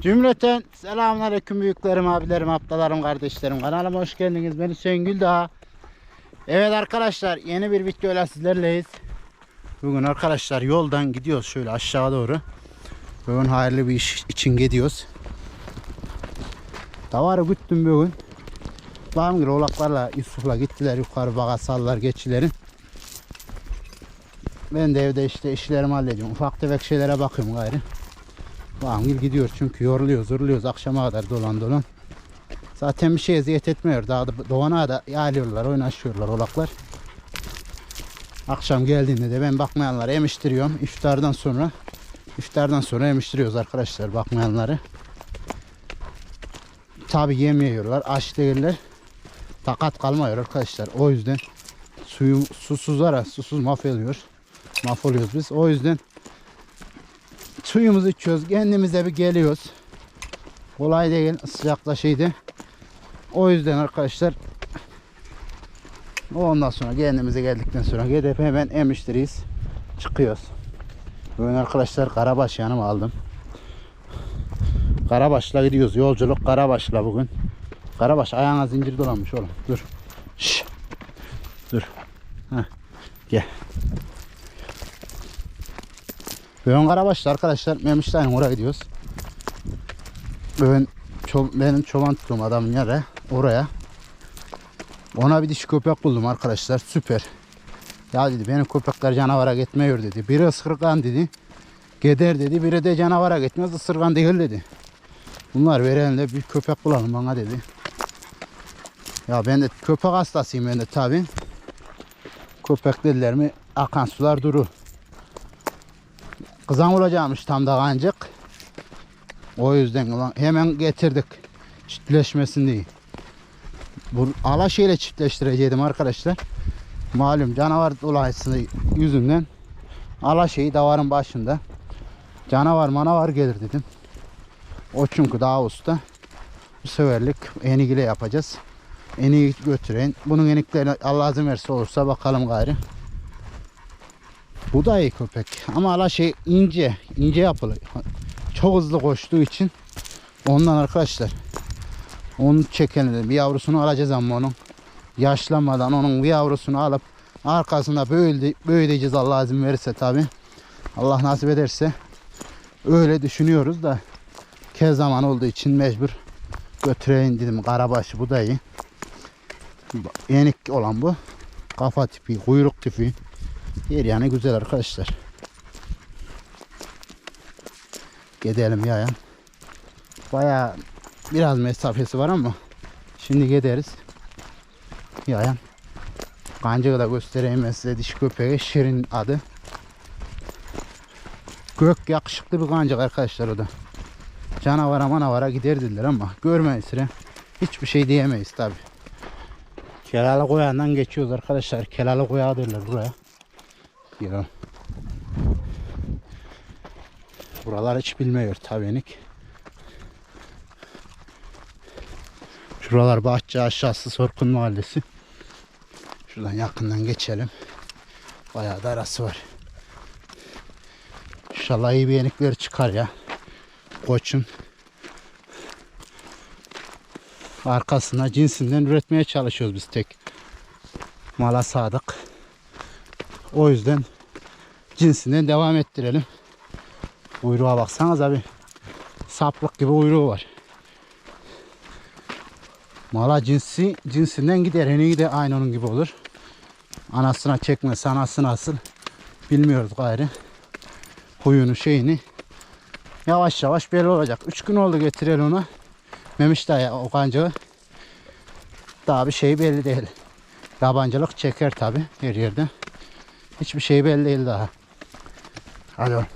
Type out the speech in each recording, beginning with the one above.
Cümleten selamünaleyküm büyüklerim, abilerim, ablalarım, kardeşlerim. Kanalıma hoş geldiniz. Ben Hüseyin Güldağ. Evet arkadaşlar yeni bir videoyla sizlerleyiz. Bugün arkadaşlar yoldan gidiyoruz şöyle aşağı doğru. Bugün hayırlı bir iş için gidiyoruz. Davarı güttüm bugün. Bağım gibi oğlaklarla Yusuf'la gittiler yukarı bagasallar geçilerin. Ben de evde işte işlerimi hallediyorum. Ufak tefek şeylere bakıyorum gayrı. Bağımgil gidiyor çünkü yoruluyoruz, zorluyoruz akşama kadar dolan dolan. Zaten bir şey eziyet etmiyor. Daha da doğana da yağlıyorlar, oynaşıyorlar olaklar. Akşam geldiğinde de ben bakmayanları emiştiriyorum. İftardan sonra iftardan sonra emiştiriyoruz arkadaşlar bakmayanları. Tabi yemiyorlar, aç değiller. Takat kalmıyor arkadaşlar. O yüzden suyu susuzlara susuz mahvoluyor. Mahvoluyoruz biz. O yüzden suyumuzu içiyoruz. Kendimize bir geliyoruz. Kolay değil sıcakta şeydi. O yüzden arkadaşlar ondan sonra kendimize geldikten sonra gidip hemen emiştiriyiz. Çıkıyoruz. Bugün arkadaşlar Karabaş yanıma aldım. Karabaş'la gidiyoruz. Yolculuk Karabaş'la bugün. Karabaş ayağına zincir dolanmış oğlum. Dur. Şş. Dur. Heh. Gel. Bugün Karabaş'ta arkadaşlar Memiştay'ın oraya gidiyoruz. Bugün ço- benim çoban tuttuğum adamın yere oraya. Ona bir dişi köpek buldum arkadaşlar. Süper. Ya dedi benim köpekler canavara gitmiyor dedi. Biri ısırgan dedi. Geder dedi. Biri de canavara gitmez ısırgan değil dedi. Bunlar verenle bir köpek bulalım bana dedi. Ya ben de köpek hastasıyım ben de tabi. Köpek dediler mi akan sular durur. Kızan olacakmış tam da ancak. O yüzden hemen getirdik. Çiftleşmesin diye. Bu ala şeyle çiftleştirecektim arkadaşlar. Malum canavar dolayısıyla yüzünden ala şeyi davarın başında. Canavar manavar gelir dedim. O çünkü daha usta. Bu seferlik enigile yapacağız. Eniği götüren. Bunun enikleri Allah izin verirse olursa bakalım gayrı. Bu da iyi köpek. Ama ala şey ince. ince yapılı. Çok hızlı koştuğu için ondan arkadaşlar. Onu çekelim. Bir yavrusunu alacağız ama onun. Yaşlanmadan onun bir yavrusunu alıp arkasında böyle böyleyeceğiz Allah izin verirse tabi. Allah nasip ederse öyle düşünüyoruz da kez zaman olduğu için mecbur götüreyim dedim. Karabaşı bu da iyi. Yenik olan bu. Kafa tipi, kuyruk tipi. Yer yani güzel arkadaşlar. Gidelim yayan. Baya biraz mesafesi var ama şimdi gideriz. Yayan. Kancığı da göstereyim size dişi köpeği. Şirin adı. Gök yakışıklı bir kancık arkadaşlar o da. Canavara manavara gider dediler ama görmeyiz sıra. Hiçbir şey diyemeyiz tabi. Kelalı koyandan geçiyoruz arkadaşlar. Kelalı koya derler buraya. Ya. Buralar hiç bilmiyor tabinik. Şuralar bahçe aşağısı Sorkun Mahallesi. Şuradan yakından geçelim. Bayağı da arası var. İnşallah iyi bir yenikler çıkar ya. Koçun arkasına cinsinden üretmeye çalışıyoruz biz tek. Mala sadık. O yüzden cinsinden devam ettirelim. Uyruğa baksanız abi. Saplık gibi uyruğu var. Mala cinsi cinsinden gider. En de aynı onun gibi olur. Anasına çekmesi anası nasıl bilmiyoruz gayrı. Huyunu şeyini. Yavaş yavaş belli olacak. Üç gün oldu getirelim ona. Memiş dayı o kancağı. Daha bir şey belli değil. Yabancılık çeker tabi her yerde. Hiçbir şey belli değil daha. Oğlum.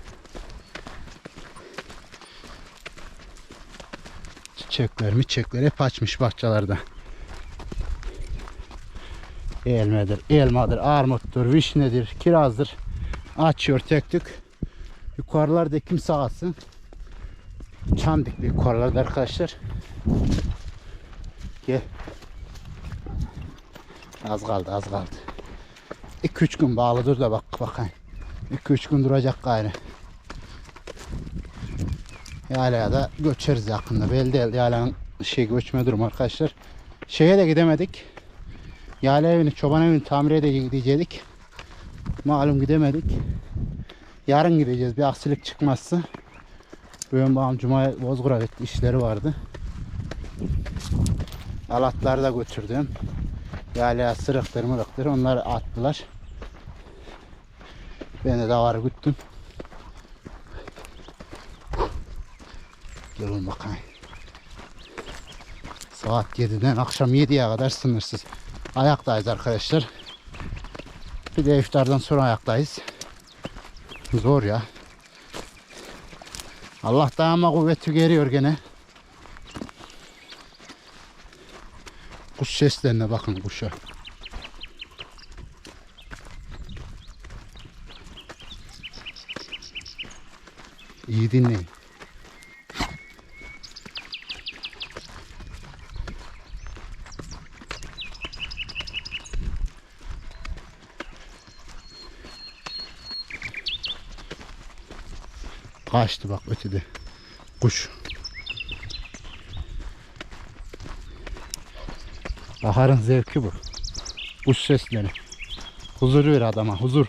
Çiçekler mi çiçekler hep açmış bahçelerde. Elmedir, elmadır, armuttur, vişnedir, kirazdır. Açıyor tek tük. Yukarılarda kimse alsın. Çam dikli yukarılarda arkadaşlar. Gel. Az kaldı az kaldı. 2-3 gün bağlı dur da bak bakayım. 2-3 gün duracak gayrı. Yaylaya da göçeriz yakında. Belli değil yaylanın şey göçme durum arkadaşlar. Şeye de gidemedik. Yayla evini, çoban evini tamir edecektik. Malum gidemedik. Yarın gideceğiz bir aksilik çıkmazsa. Bugün babam Cuma'ya Bozkır'a gitti. işleri vardı. Alatları da götürdüm. Yaylaya sırıktır mırıktır onları attılar. Ben de davarı güttüm. Gelin bakayım. Saat 7'den akşam 7'ye kadar sınırsız. Ayaktayız arkadaşlar. Bir de iftardan sonra ayaktayız. Zor ya. Allah daima kuvveti geliyor gene. Kuş seslerine bakın kuşa. İyi dinleyin. Kaçtı bak ötede. Kuş. Baharın zevki bu. Kuş sesleri. Huzur ver adama huzur.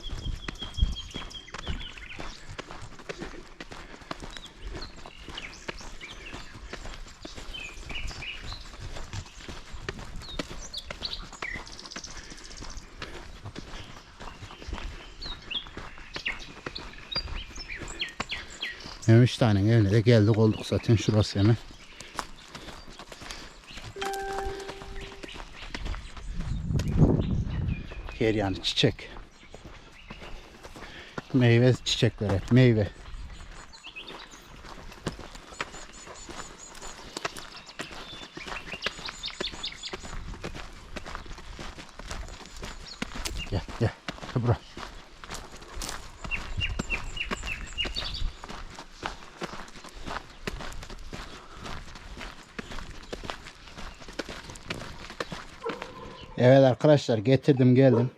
Memiş tanenin evine de geldik olduk zaten şurası hemen. Her yani çiçek. Meyve çiçekleri, meyve. Gel gel. Gel Evet arkadaşlar getirdim geldim.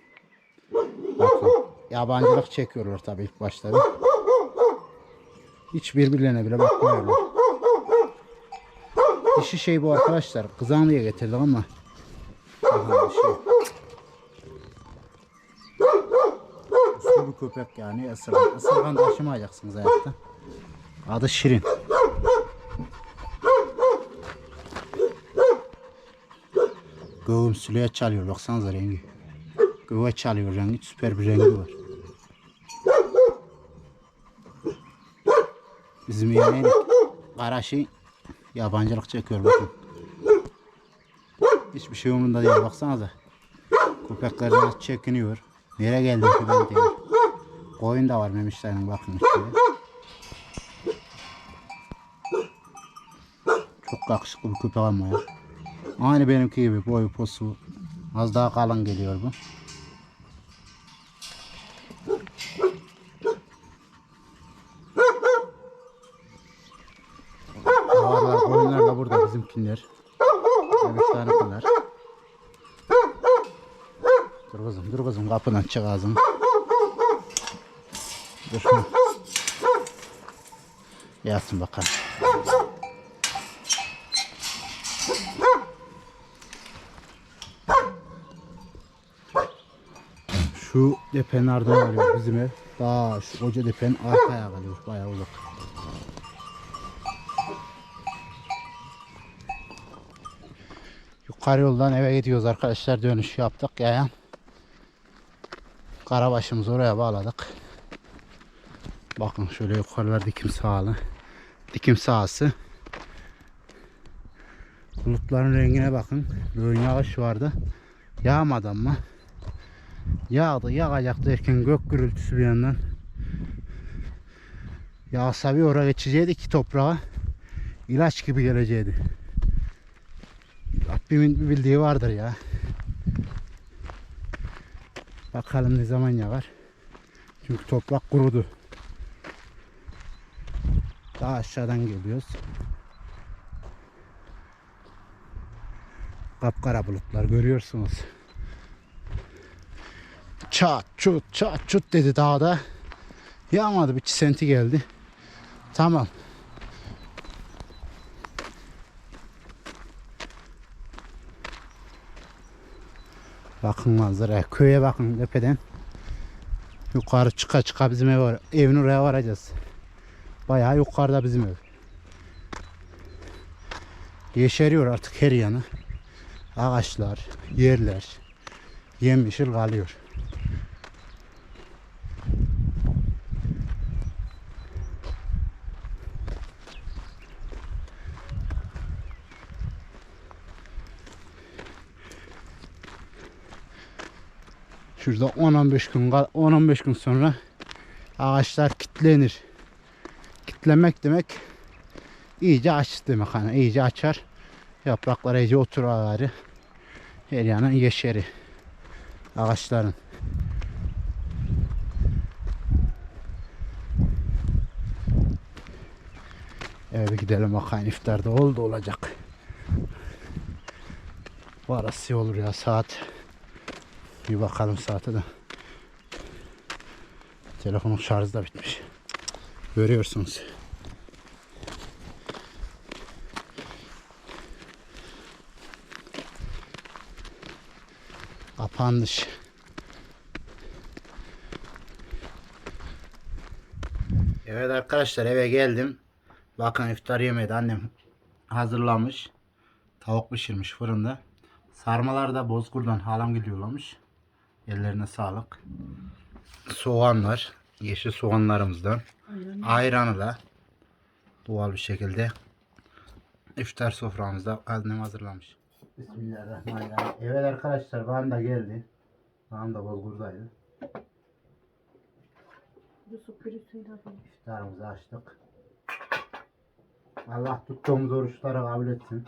Bakın yabancılık çekiyorlar tabii ilk başta. Hiç birbirlerine bile bakmıyorlar. Dişi şey bu arkadaşlar. Kızan getirdim ama. Aha, bir köpek yani ısırgan. Isırgan taşımayacaksınız hayatta. Adı Şirin. Göğüm süleye çalıyor baksanıza rengi. Göğe çalıyor rengi süper bir rengi var. Bizim yemeğin karaşı yabancılık çekiyor bakın. Hiçbir şey umurunda değil baksanıza. Köpekler de çekiniyor. Nereye geldin ki ben diyor. Koyun da var memişlerin bakın işte. Çok yakışıklı bir köpek ama ya. Aynı benimki gibi boyu posu. Az daha kalın geliyor bu. Varlar, koyunlar da burada bizimkiler. Bebekler bunlar. Dur kızım, dur kızım kapıdan çık ağzım. Dur. Yatsın bakalım. Şu ardına geliyor bizim ev. Daha şu koca depenin arkaya kalıyor. Bayağı uzak. Yukarı yoldan eve gidiyoruz arkadaşlar. Dönüş yaptık yayan. Karabaşımızı oraya bağladık. Bakın şöyle yukarılar dikim sağlı. Dikim sahası. Bulutların rengine bakın. Böyle yağış vardı. Yağmadı ama. Yağdı yağacak derken gök gürültüsü bir yandan. Yağsa bir oraya geçecekti ki toprağa. ilaç gibi geleceğiydi. Rabbimin bir bildiği vardır ya. Bakalım ne zaman yağar. Çünkü toprak kurudu. Daha aşağıdan geliyoruz. Kapkara bulutlar görüyorsunuz çat çut çat çut dedi dağda. Yağmadı bir çisenti geldi. Tamam. Bakın manzaraya. Köye bakın tepeden. Yukarı çıka çıka bizim ev var. Evin oraya varacağız. Bayağı yukarıda bizim ev. Yeşeriyor artık her yanı. Ağaçlar, yerler. Yemyeşil kalıyor. Şurada 10-15 gün kal- 10-15 gün sonra ağaçlar kitlenir. Kitlemek demek iyice aç demek hani iyice açar. Yapraklar iyice oturur. Her yanın yeşeri ağaçların. Eve gidelim bakayım iftarda oldu olacak. Varası olur ya saat. Bir bakalım saate de. Telefonun şarjı da bitmiş. Görüyorsunuz. Kapanmış. Evet arkadaşlar eve geldim. Bakın iftar yemeği annem hazırlamış. Tavuk pişirmiş fırında. Sarmalar da bozkurdan halam gidiyorlarmış. Ellerine sağlık. Soğanlar. Yeşil soğanlarımızdan. Ayranı da doğal bir şekilde iftar soframızda annem hazırlamış. Bismillahirrahmanirrahim. Evet arkadaşlar bana da geldi. Bana da de İftarımızı açtık. Allah tuttuğumuz oruçları kabul etsin.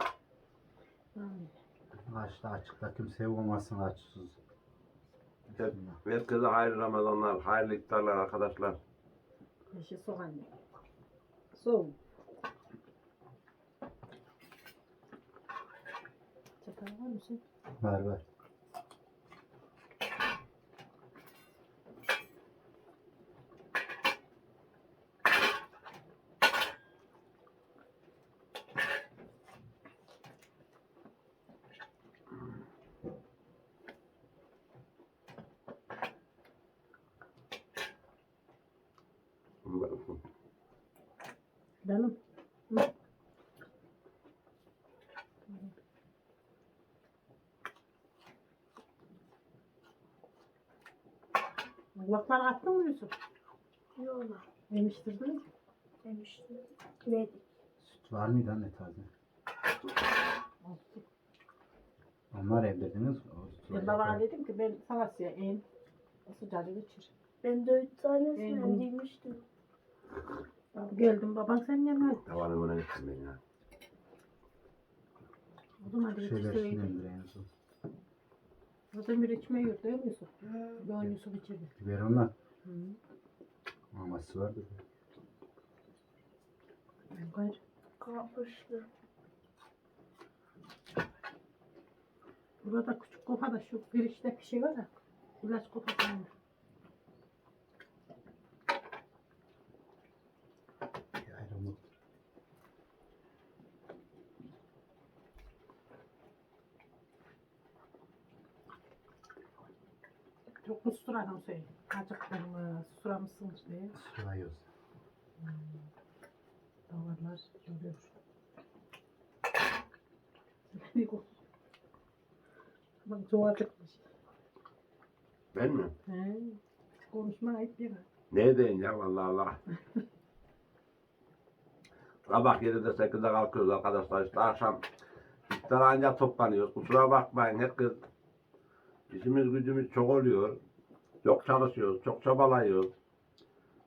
Açta açıkta kimse olmasın açsız. Herkese hayırlı Ramazanlar, hayırlı iftarlar arkadaşlar. Yeşil soğan. Soğuk. Çatal var mısın? Var var. Benim. Hı. Kulaklar attın mı Yusuf? Yola Demiştirdin mi? demiştim. Yedik. Süt var mıydı anne taze? Onlar evdediniz. Ben babana dedim ki ben sana size en sıcağı içir. Ben de üç tanesini emdirmiştim. Geldim baban sen yanına. Tavanı bana gittim ben ya. O zaman hadi Şeyler yetiştireydim. şimdi en son. Zaten bir içmeye yok değil mi Yusuf? Ben Yusuf içirdi. Biber onlar. Hı. Maması vardı. Ben gayrı. Kapıştı. Burada küçük kofada şu girişteki şey var ya. İlaç kofası var. Ayran yok. Çok usturadım şey. Mı? Suramışsınız diye. Sıra yok. Davarlar görüyor. Bak çok acıkmış. Ben mi? He. Konuşma değil mi? Ne diyeyim ya vallahi Allah. Sabah 7'de 8'de kalkıyoruz arkadaşlar işte akşam iftar ancak toplanıyoruz. Kusura bakmayın herkes işimiz gücümüz çok oluyor. Çok çalışıyoruz, çok çabalıyoruz.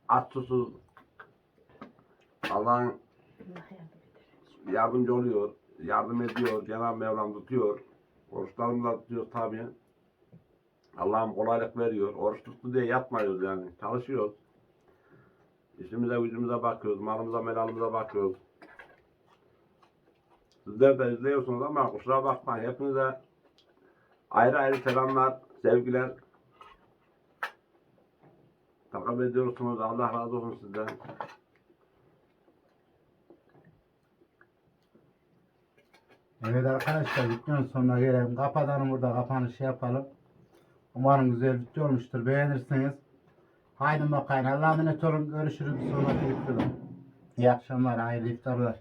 Aç susuz. Allah'ın yardımcı oluyor, yardım ediyor, Cenab-ı Mevlam tutuyor. Oruçlarımızı da tutuyoruz tabii. Allah'ım kolaylık veriyor. Oruç tuttu diye yatmıyoruz yani. Çalışıyoruz. İşimize gücümüze bakıyoruz. Malımıza melalımıza bakıyoruz. Sizler de izliyorsunuz ama kusura bakmayın. Hepinize ayrı ayrı selamlar, sevgiler. Takip ediyorsunuz. Allah razı olsun sizden. Evet arkadaşlar videonun sonuna gelelim. Kapatalım burada kapanışı yapalım. Umarım güzel video olmuştur. Beğenirseniz. Haydi bakayım. Allah'a emanet olun. Görüşürüz bir sonraki. İyi akşamlar. Hayırlı iftarlar.